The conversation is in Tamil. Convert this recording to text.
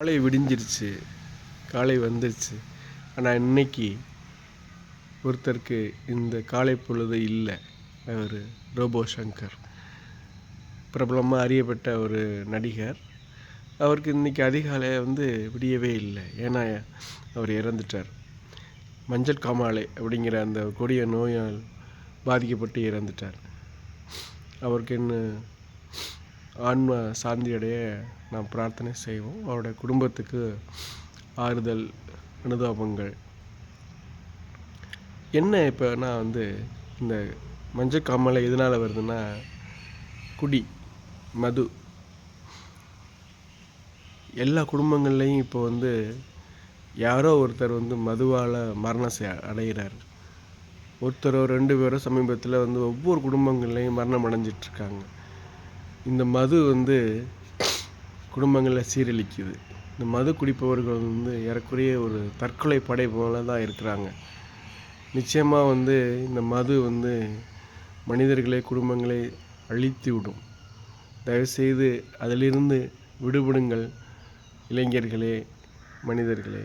காலை விடிஞ்சிருச்சு. காலை வந்துருச்சு. ஆனால் இன்னைக்கு ஒருத்தருக்கு இந்த காலை பொழுது இல்லை. அவர் ரோபோ சங்கர். பிரபலமாக அறியப்பட்ட ஒரு நடிகர். அவருக்கு இன்றைக்கி அதிகாலை வந்து விடியவே இல்லை. ஏன்னா அவர் இறந்துட்டார். மஞ்சள் காமாலை அப்படிங்கிற அந்த கொடிய நோயால் பாதிக்கப்பட்டு இறந்துட்டார். அவருக்கு இன்னும் ஆன்ம சாந்தியடைய நாம் பிரார்த்தனை செய்வோம். அவருடைய குடும்பத்துக்கு ஆறுதல் அனுதாபங்கள். என்ன இப்போ நான் வந்து இந்த மஞ்சள் காமலை எதனால் வருதுன்னா குடி மது. எல்லா குடும்பங்கள்லேயும் இப்போ வந்து யாரோ ஒருத்தர் வந்து மதுவால் மரணம் செய் அடைகிறார் ஒருத்தரோ ரெண்டு பேரோ சமீபத்தில் வந்து ஒவ்வொரு குடும்பங்கள்லேயும் மரணம் அடைஞ்சிட்ருக்காங்க. இந்த மது வந்து குடும்பங்களை சீரழிக்குது. இந்த மது குடிப்பவர்கள் வந்து ஏறக்குறைய ஒரு தற்கொலை படை போல தான் இருக்கிறாங்க. நிச்சயமாக வந்து இந்த மது வந்து மனிதர்களை குடும்பங்களை அழித்து விடும். தயவுசெய்து அதிலிருந்து விடுபடுங்கள் இளைஞர்களே மனிதர்களே.